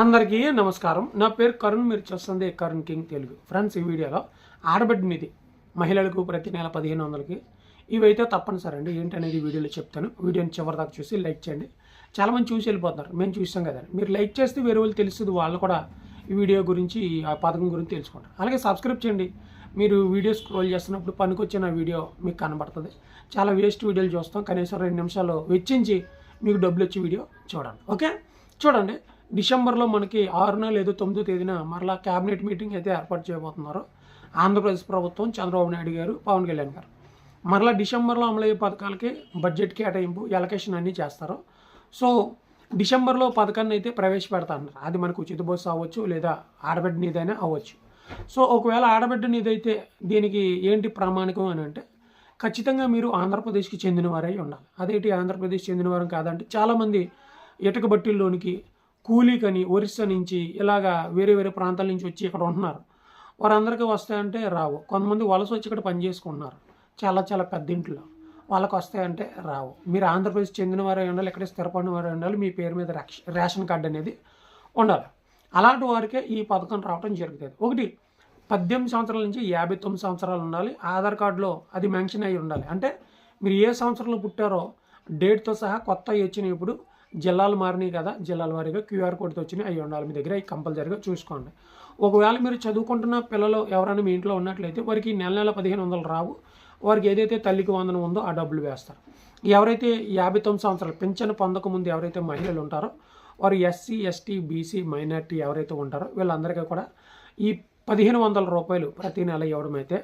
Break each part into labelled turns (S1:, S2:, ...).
S1: అందరికీ నమస్కారం. నా పేరు కరుణ్ మీరు చూస్తుంది కరుణ్ కింగ్ తెలుగు. ఫ్రెండ్స్ ఈ వీడియోలో ఆడబిడ్డ నిధి మహిళలకు ప్రతి నెల పదిహేను వందలకి. ఇవైతే తప్పనిసరి అండి. ఏంటనేది వీడియోలో చెప్తాను. వీడియోని చివరి దాకా చూసి లైక్ చేయండి. చాలామంది చూసి వెళ్ళిపోతున్నారు. మేము చూసాం కదా. మీరు లైక్ చేస్తే వేరే వాళ్ళు తెలుస్తుంది. వాళ్ళు కూడా ఈ వీడియో గురించి ఆ పథకం గురించి తెలుసుకుంటారు. అలాగే సబ్స్క్రైబ్ చేయండి. మీరు వీడియో స్క్రోల్ చేస్తున్నప్పుడు పనికొచ్చిన వీడియో మీకు కనబడుతుంది. చాలా వేస్ట్ వీడియోలు చూస్తాం. కనీసం రెండు నిమిషాలు వెచ్చించి మీకు డబ్బులు వచ్చే వీడియో చూడండి. ఓకే? చూడండి. డిసెంబర్లో మనకి ఆరున లేదా తొమ్మిదో తేదీన మరలా క్యాబినెట్ మీటింగ్ అయితే ఏర్పాటు చేయబోతున్నారు. ఆంధ్రప్రదేశ్ ప్రభుత్వం చంద్రబాబు నాయుడు గారు పవన్ కళ్యాణ్ గారు. మరలా డిసెంబర్లో అమలయ్యే పథకాలకి బడ్జెట్ కేటాయింపు ఎలకేషన్ అన్నీ చేస్తారు. సో డిసెంబర్లో పథకాన్ని అయితే ప్రవేశపెడతారు అది మనకు ఉచిత బస్సు అవ్వచ్చు లేదా ఆడబిడ్డ నిధైనా అవ్వచ్చు. సో ఒకవేళ ఆడబిడ్డ నిధైతే దీనికి ఏంటి ప్రామాణికం అని అంటే ఖచ్చితంగా మీరు ఆంధ్రప్రదేశ్కి చెందినవారై ఉండాలి. అదేంటి ఆంధ్రప్రదేశ్ చెందినవారం కాదంటే చాలామంది ఇటుకబట్టీల్లోనికి కూలీకని ఒరిస్సా నుంచి ఇలాగా వేరే వేరే ప్రాంతాల నుంచి వచ్చి ఇక్కడ ఉంటున్నారు. వారందరికీ వస్తాయంటే రావు. కొంతమంది వలస వచ్చి ఇక్కడ పని చేసుకుంటున్నారు. చాలా చాలా పెద్ద ఇంట్లో వాళ్ళకి వస్తాయంటే రావు. మీరు ఆంధ్రప్రదేశ్ చెందిన వారే ఉండాలి ఇక్కడ స్థిరపడిన వారే ఉండాలి మీ పేరు మీద రేషన్ కార్డు అనేది ఉండాలి. అలాంటి వారికే ఈ పథకం రావడం జరుగుతుంది. ఒకటి పద్దెనిమిది సంవత్సరాల నుంచి యాభై తొమ్మిది సంవత్సరాలు ఉండాలి. ఆధార్ కార్డులో అది మెన్షన్ అయ్యి ఉండాలి. అంటే మీరు ఏ సంవత్సరంలో పుట్టారో డేట్తో సహా కొత్త వచ్చినప్పుడు ఇప్పుడు జిల్లాలు మారినాయి కదా జిల్లాల వారీగా క్యూఆర్ కోడ్తో వచ్చినాయి. అవి ఉండాలి మీ దగ్గర అవి కంపల్సరీగా చూసుకోండి. ఒకవేళ మీరు చదువుకుంటున్న పిల్లలు ఎవరైనా మీ ఇంట్లో ఉన్నట్లయితే వారికి నెల నెల పదిహేను వందలు రావు. వారికి ఏదైతే తల్లికి వందనం ఉందో ఆ డబ్బులు వేస్తారు. ఎవరైతే యాభై తొమ్మిది సంవత్సరాలు పింఛను పొందకముందు ఎవరైతే మహిళలు ఉంటారో వారు ఎస్సీ ఎస్టీ బీసీ మైనార్టీ ఎవరైతే ఉంటారో వీళ్ళందరికీ కూడా ఈ పదిహేను వందల రూపాయలు ప్రతి నెల ఇవ్వడం అయితే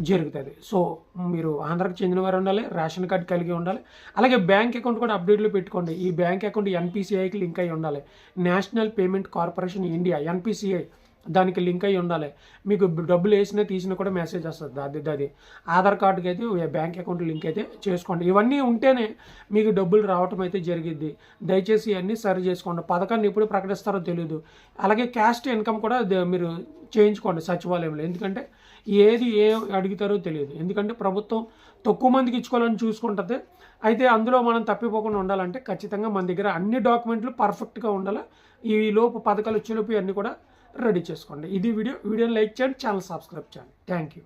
S1: జరుగుతుంది. సో మీరు ఆంధ్రాకి చెందిన వారు ఉండాలి రేషన్ కార్డ్ కలిగి ఉండాలి అలాగే బ్యాంక్ అకౌంట్ కూడా అప్డేట్లో పెట్టుకోండి. ఈ బ్యాంక్ అకౌంట్ ఎన్పిసిఐకి లింక్ అయి ఉండాలి. National payment corporation India NPCI దానికి లింక్ అయి ఉండాలి. మీకు డబ్బులు వేసినా తీసినా కూడా మెసేజ్ వస్తుంది. అది అది. ఆధార్ కార్డుకి అయితే బ్యాంక్ అకౌంట్ లింక్ అయితే చేసుకోండి. ఇవన్నీ ఉంటేనే మీకు డబ్బులు రావటం అయితే జరిగిద్ది. దయచేసి ఇవన్నీ సరి చేసుకోండి. పథకాన్ని ఎప్పుడు ప్రకటిస్తారో తెలియదు అలాగే క్యాస్ట్ ఇన్కమ్ కూడా మీరు చేయించుకోండి సచివాలయంలో. ఎందుకంటే ఏది ఏ అడుగుతారో తెలియదు. ఎందుకంటే ప్రభుత్వం తక్కువ మందికి ఇచ్చుకోవాలని చూసుకుంటుంది. అయితే అందులో మనం తప్పిపోకుండా ఉండాలంటే ఖచ్చితంగా మన దగ్గర అన్ని డాక్యుమెంట్లు పర్ఫెక్ట్గా ఉండాలి. ఈ లోపు పథకాలు వచ్చేలోపు అన్నీ కూడా రెడీ చేసుకోండి. ఇది వీడియో. వీడియోని లైక్ చేయండి ఛానల్ సబ్స్క్రైబ్ చేయండి. Thank you.